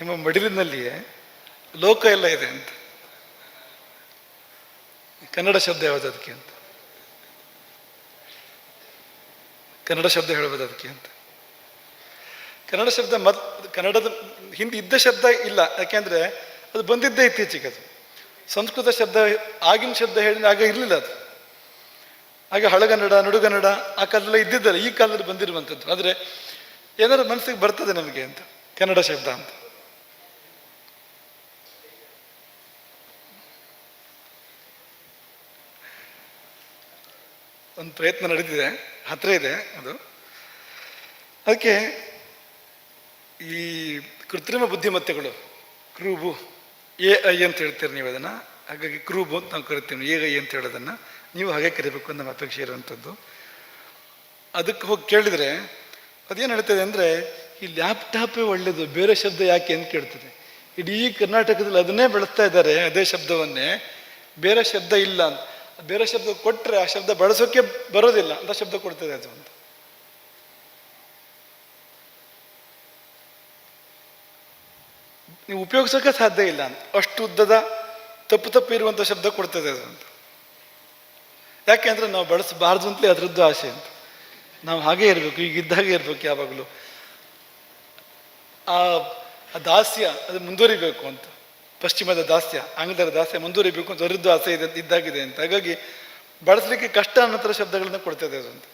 ನಿಮ್ಮ ಮಡಿಲಿನಲ್ಲಿಯೇ ಲೋಕ ಎಲ್ಲ ಇದೆ ಅಂತ. ಕನ್ನಡ ಶಬ್ದ ಯಾವುದು ಅದಕ್ಕೆ ಅಂತ? ಕನ್ನಡ ಶಬ್ದ ಹೇಳ್ಬೋದು ಅದಕ್ಕೆ ಅಂತ. ಕನ್ನಡ ಶಬ್ದ ಮತ್, ಕನ್ನಡದ ಹಿಂದೆ ಇದ್ದ ಶಬ್ದ ಇಲ್ಲ. ಯಾಕೆಂದ್ರೆ ಅದು ಬಂದಿದ್ದೇ ಇತ್ತೀಚೆಗೆ ಅದು. ಸಂಸ್ಕೃತ ಶಬ್ದ, ಆಗಿನ ಶಬ್ದ ಹೇಳಿದ್ರೆ ಆಗ ಇರಲಿಲ್ಲ ಅದು. ಆಗ ಹಳಗನ್ನಡ, ನಡುಗನ್ನಡ ಆ ಕಾಲದಲ್ಲ ಇದ್ದಿದ್ದಲ್ಲ. ಈ ಕಾಲದಲ್ಲಿ ಬಂದಿರುವಂಥದ್ದು. ಆದರೆ ಏನಾದ್ರು ಮನಸ್ಸಿಗೆ ಬರ್ತದೆ ನಮಗೆ ಅಂತ. ಕನ್ನಡ ಶಬ್ದ ಅಂತ. ಒಂದು ಪ್ರಯತ್ನ ನಡೀತಿದೆ ಹತ್ರ ಇದೆ ಅದು. ಅದಕ್ಕೆ ಈ ಕೃತ್ರಿಮ ಬುದ್ಧಿಮತ್ತೆಗಳು, ಕ್ರೂಬು, ಎ ಐ ಅಂತ ಹೇಳ್ತೀರಿ ನೀವು ಅದನ್ನು. ಹಾಗಾಗಿ ಕ್ರೂಬು ಅಂತ ನಾವು ಕರಿತೀವಿ, ಎ ಐ ಅಂತ ಹೇಳೋದನ್ನು. ನೀವು ಹಾಗೆ ಕರಿಬೇಕು ಅಂತ ನಮ್ಮ ಅಪೇಕ್ಷೆ ಇರುವಂಥದ್ದು. ಅದಕ್ಕೆ ಹೋಗಿ ಕೇಳಿದರೆ, ಅದೇನು ಹೇಳ್ತದೆ ಅಂದರೆ, ಈ ಲ್ಯಾಪ್ಟಾಪೇ ಒಳ್ಳೆಯದು ಬೇರೆ ಶಬ್ದ ಯಾಕೆ ಅಂತ ಕೇಳ್ತದೆ. ಇಡೀ ಕರ್ನಾಟಕದಲ್ಲಿ ಅದನ್ನೇ ಬೆಳೆಸ್ತಾ ಇದ್ದಾರೆ ಅದೇ ಶಬ್ದವನ್ನೇ. ಬೇರೆ ಶಬ್ದ ಇಲ್ಲ ಅಂತ. ಬೇರೆ ಶಬ್ದ ಕೊಟ್ಟರೆ ಆ ಶಬ್ದ ಬಳಸೋಕೆ ಬರೋದಿಲ್ಲ. ಅಂತ ಶಬ್ದ ಕೊಡ್ತದೆ ಅದು ಅಂತ. ನೀವು ಉಪಯೋಗಿಸೋಕೆ ಸಾಧ್ಯ ಇಲ್ಲ ಅಂತ. ಅಷ್ಟು ಉದ್ದದ, ತಪ್ಪು ತಪ್ಪು ಇರುವಂಥ ಶಬ್ದ ಕೊಡ್ತದೆ ಅದು ಅಂತ. ಯಾಕೆಂದ್ರೆ ನಾವು ಬಳಸಬಾರ್ದು ಅಂತಲೇ ಅದರದ್ದು ಆಸೆ ಅಂತ. ನಾವು ಹಾಗೇ ಇರಬೇಕು, ಈಗ ಇದ್ದಾಗೆ ಇರಬೇಕು ಯಾವಾಗಲೂ. ಆ ದಾಸ್ಯ ಅದು ಮುಂದುವರಿಬೇಕು ಅಂತ. ಪಶ್ಚಿಮದ ದಾಸ್ಯ ಆಂಗ್ಲರ ದಾಸ್ಯ ಮುಂದುವರಿಬೇಕು ಅವರದ್ದು ಆಸೆ ಇದೆ, ಇದ್ದಾಗಿದೆ ಅಂತ. ಹಾಗಾಗಿ ಬಳಸಲಿಕ್ಕೆ ಕಷ್ಟ ಅನ್ನೋ ಶಬ್ದಗಳನ್ನು ಕೊಡ್ತದೆ ಅದು ಅಂತ.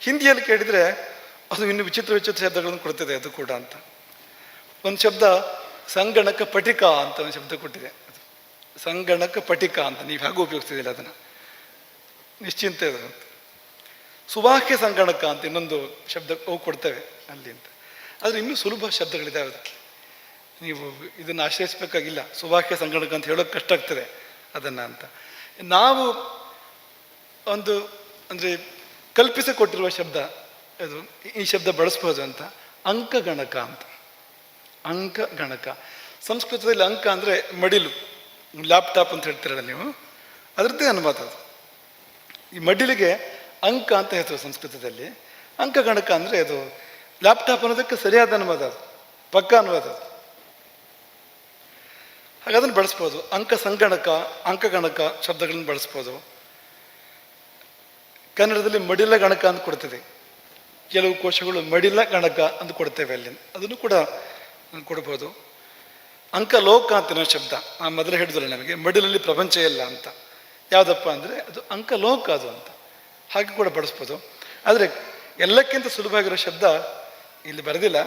ಹಿಂದಿಯಲ್ಲಿ ಕೇಳಿದರೆ ಅದು ಇನ್ನು ವಿಚಿತ್ರ ವಿಚಿತ್ರ ಶಬ್ದಗಳನ್ನು ಕೊಡ್ತದೆ ಅದು ಕೂಡ ಅಂತ. ಒಂದು ಶಬ್ದ ಸಂಗಣಕ ಪಟಿಕ ಅಂತ ಒಂದು ಶಬ್ದ ಕೊಟ್ಟಿದೆ ಅದು. ಸಂಗಣಕ ಪಟಿಕ ಅಂತ, ನೀವು ಹೇಗೂ ಉಪಯೋಗಿಸ್ತಿದ್ದಿಲ್ಲ ಅದನ್ನು. ನಿಶ್ಚಿಂತೆ ಅದು ಸುವಾಕ್ಯ ಸಂಗಣಕ ಅಂತ ಇನ್ನೊಂದು ಶಬ್ದ ಅವು ಕೊಡ್ತೇವೆ ಅಲ್ಲಿ ಅಂತ. ಆದರೆ ಇನ್ನೂ ಸುಲಭ ಶಬ್ದಗಳಿದ್ದಾವೆ ಅದಕ್ಕೆ. ನೀವು ಇದನ್ನು ಆಶ್ರಯಿಸಬೇಕಾಗಿಲ್ಲ. ಸುಭಾಷ್ಯ ಸಂಗಣಕ ಅಂತ ಹೇಳೋಕೆ ಕಷ್ಟ ಆಗ್ತದೆ ಅದನ್ನು ಅಂತ. ನಾವು ಒಂದು ಅಂದರೆ ಕಲ್ಪಿಸಿಕೊಟ್ಟಿರುವ ಶಬ್ದ, ಅದು ಈ ಶಬ್ದ ಬಳಸ್ಬೋದು ಅಂತ. ಅಂಕಗಣಕ ಅಂತ. ಅಂಕಗಣಕ. ಸಂಸ್ಕೃತದಲ್ಲಿ ಅಂಕ ಅಂದರೆ ಮಡಿಲು. ಲ್ಯಾಪ್ಟಾಪ್ ಅಂತ ಹೇಳ್ತೀರಲ್ಲ ನೀವು? ಅದರದ್ದೇ ಅನುವಾದ ಅದು. ಈ ಮಡಿಲಿಗೆ ಅಂಕ ಅಂತ ಹೆಸರು ಸಂಸ್ಕೃತದಲ್ಲಿ. ಅಂಕಗಣಕ ಅಂದರೆ ಅದು ಲ್ಯಾಪ್ಟಾಪ್ ಅನ್ನೋದಕ್ಕೆ ಸರಿಯಾದ ಅನುವಾದ ಅದು. ಪಕ್ಕ ಅನುವಾದ ಅದು. ಹಾಗೆ ಅದನ್ನು ಬಳಸ್ಬೋದು. ಅಂಕ ಸಂಗಣಕ ಅಂಕಗಣಕ ಶಬ್ದಗಳನ್ನು ಬಳಸ್ಬೋದು. ಕನ್ನಡದಲ್ಲಿ ಮಡಿಲ ಗಣಕ ಅಂತ ಕೊಡ್ತದೆ. ಕೆಲವು ಕೋಶಗಳು ಮಡಿಲ ಗಣಕ ಅಂತ ಕೊಡ್ತೇವೆ ಅಲ್ಲಿ. ಅದನ್ನು ಕೂಡ ಕೊಡ್ಬೋದು. ಅಂಕಲೋಕ ಅಂತ ಇನ್ನೊಂದು ಶಬ್ದ. ಆ ಮೊದಲೇ ಹೇಳಿದ್ರೆ ನಮಗೆ, ಮಡಿಲಲ್ಲಿ ಪ್ರಪಂಚ ಇಲ್ಲ ಅಂತ. ಯಾವುದಪ್ಪ ಅಂದರೆ ಅದು ಅಂಕಲೋಕ ಅದು ಅಂತ. ಹಾಗೆ ಕೂಡ ಬಳಸ್ಬೋದು. ಆದರೆ ಎಲ್ಲಕ್ಕಿಂತ ಸುಲಭವಾಗಿರೋ ಶಬ್ದ ಇಲ್ಲಿ ಬರೆದಿಲ್ಲ.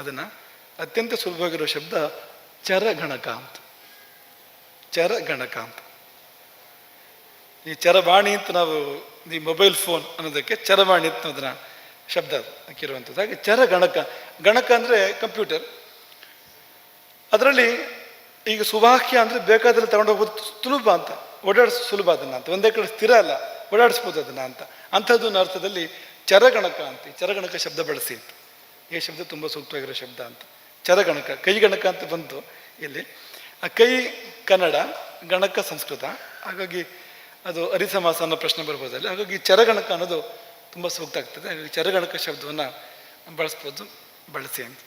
ಅದನ್ನು ಅತ್ಯಂತ ಸುಲಭವಾಗಿರೋ ಶಬ್ದ ಚರಗಣಕ ಅಂತ. ಚರಗಣಕ ಅಂತ ಈ ಚರವಾಣಿ ಅಂತ ನಾವು ಈ ಮೊಬೈಲ್ ಫೋನ್ ಅನ್ನೋದಕ್ಕೆ ಚರವಾಣಿ ಅಂತ ಅದನ್ನ ಶಬ್ದ ಹಾಕಿರುವಂಥದ್ದು. ಹಾಗೆ ಚರ ಗಣಕ ಗಣಕ ಅಂದರೆ ಕಂಪ್ಯೂಟರ್. ಅದರಲ್ಲಿ ಈಗ ಸುವಾಕ್ಯ ಅಂದರೆ ಬೇಕಾದ್ರೆ ತಗೊಂಡು ಹೋಗೋದು ಸುಲಭ ಅಂತ ಓಡಾಡಿಸ್ ಸುಲಭ ಅದನ್ನ ಅಂತ. ಒಂದೇ ಕಡೆ ಸ್ಥಿರ ಅಲ್ಲ ಓಡಾಡಿಸ್ಬೋದು ಅದನ್ನ ಅಂತ. ಅಂಥದ್ದನ್ನ ಅರ್ಥದಲ್ಲಿ ಚರಗಣಕ ಅಂತ. ಈ ಚರಗಣಕ ಶಬ್ದ ಬಳಸಿ ಅಂತ. ಈ ಶಬ್ದ ತುಂಬ ಸೂಕ್ತವಾಗಿರೋ ಶಬ್ದ ಅಂತ. ಚರಗಣಕ ಕೈಗಣಕ ಅಂತ ಬಂತು ಇಲ್ಲಿ. ಆ ಕೈ ಕನ್ನಡ ಗಣಕ ಸಂಸ್ಕೃತ. ಹಾಗಾಗಿ ಅದು ಅರಿಸಮಾಸ ಅನ್ನೋ ಪ್ರಶ್ನೆ ಬರ್ಬೋದಲ್ಲ ಹಾಗಾಗಿ ಚರಗಣಕ ಅನ್ನೋದು ತುಂಬ ಸೂಕ್ತ ಆಗ್ತದೆ. ಹಾಗಾಗಿ ಚರಗಣಕ ಶಬ್ದವನ್ನು ಬಳಸ್ಬೋದು. ಬಳಸಿ ಅಂತ.